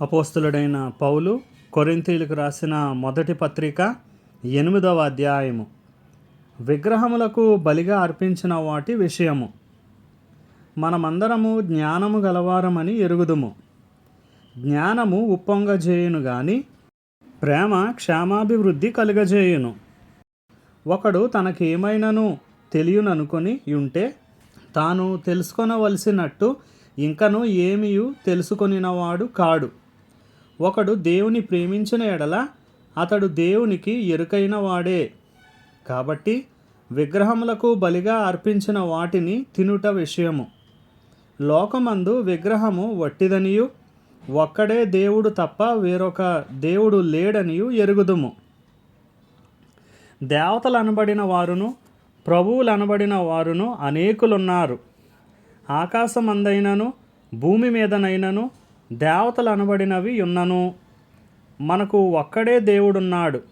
అపోస్తులుడైన పౌలు కొరింతీలకు రాసిన మొదటి పత్రిక ఎనిమిదవ అధ్యాయము. విగ్రహములకు బలిగా అర్పించిన వాటి విషయము. మనమందరము జ్ఞానము గలవారమని ఎరుగుదుము. జ్ఞానము ఉప్పొంగజేయును గాని ప్రేమ క్షేమాభివృద్ధి కలుగజేయును. ఒకడు తనకేమైనను తెలియననుకొని ఉంటే తాను తెలుసుకొనవలసినట్టు ఇంకను ఏమియు తెలుసుకొనినవాడు కాడు. ఒకడు దేవుని ప్రేమించిన ఎడల అతడు దేవునికి ఎరుకైన వాడే. కాబట్టి విగ్రహములకు బలిగా అర్పించిన వాటిని తినుట విషయము. లోకమందు విగ్రహము వట్టిదనియు ఒక్కడే దేవుడు తప్ప వేరొక దేవుడు లేడనియు ఎరుగుదుము. దేవతలు అనబడిన వారును ప్రభువులు అనబడిన వారును అనేకులున్నారు. ఆకాశమందైనను భూమి మీదనైనను దేవతలు అనబడినవి ఉన్నను. మనకు ఒక్కడే దేవుడున్నాడు.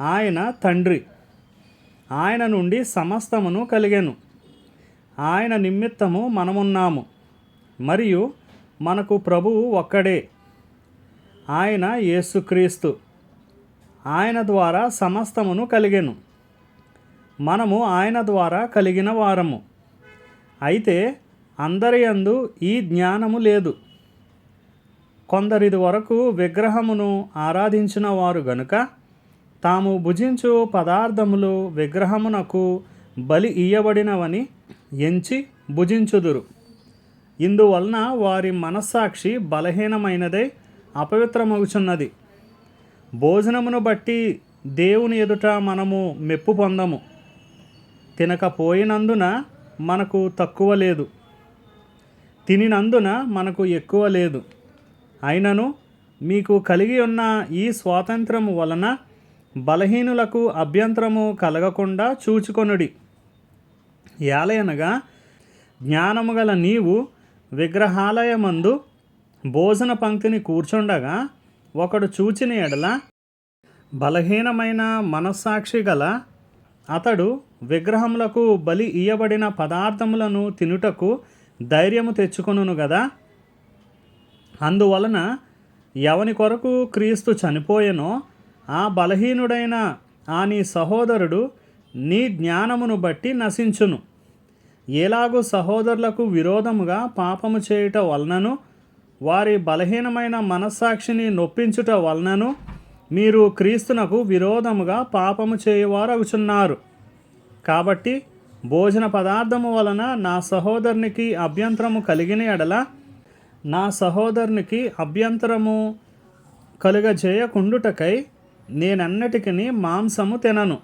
ఆయన తండ్రి. ఆయన నుండి సమస్తమును కలిగెను. ఆయన నిమిత్తము మనమున్నాము. మరియు మనకు ప్రభువు ఒక్కడే. ఆయన యేసుక్రీస్తు. ఆయన ద్వారా సమస్తమును కలిగెను. మనము ఆయన ద్వారా కలిగిన వారము. అయితే అందరి యందు ఈ జ్ఞానము లేదు. కొందరిది వరకు విగ్రహమును ఆరాధించిన వారు గనుక తాము భుజించు పదార్థములు విగ్రహమునకు బలి ఇయ్యబడినవని ఎంచి భుజించుదురు. ఇందువలన వారి మనస్సాక్షి బలహీనమైనదై అపవిత్రమగుచున్నది. భోజనమును బట్టి దేవుని ఎదుట మనము మెప్పు పొందము. తినకపోయినందున మనకు తక్కువ లేదు. తినినందున మనకు ఎక్కువ లేదు. అయినను మీకు కలిగి ఉన్న ఈ స్వాతంత్రము వలన బలహీనులకు అభ్యంతరము కలగకుండా చూచుకొనుడి. ఏలయనగా జ్ఞానము గల నీవు విగ్రహాలయమందు భోజన పంక్తిని కూర్చుండగా ఒకడు చూచిన ఎడల బలహీనమైన మనస్సాక్షి గల అతడు విగ్రహములకు బలి ఇయ్యబడిన పదార్థములను తినుటకు ధైర్యము తెచ్చుకొనును గదా. అందువలన ఎవని కొరకు క్రీస్తు చనిపోయెనో ఆ బలహీనుడైన ఆ నీ సహోదరుడు నీ జ్ఞానమును బట్టి నశించును. ఎలాగూ సహోదరులకు విరోధముగా పాపము చేయుట వలనను వారి బలహీనమైన మనస్సాక్షిని నొప్పించుట వలనను మీరు క్రీస్తునకు విరోధముగా పాపము చేయువారగుచున్నారు. కాబట్టి భోజన పదార్థము వలన నా సహోదరునికి అభ్యంతరము కలిగిన ఎడల నా సహోదరునికి అభ్యంతరము కలుగజేయకుండుటకై నేనన్నటికీ మాంసము తినను.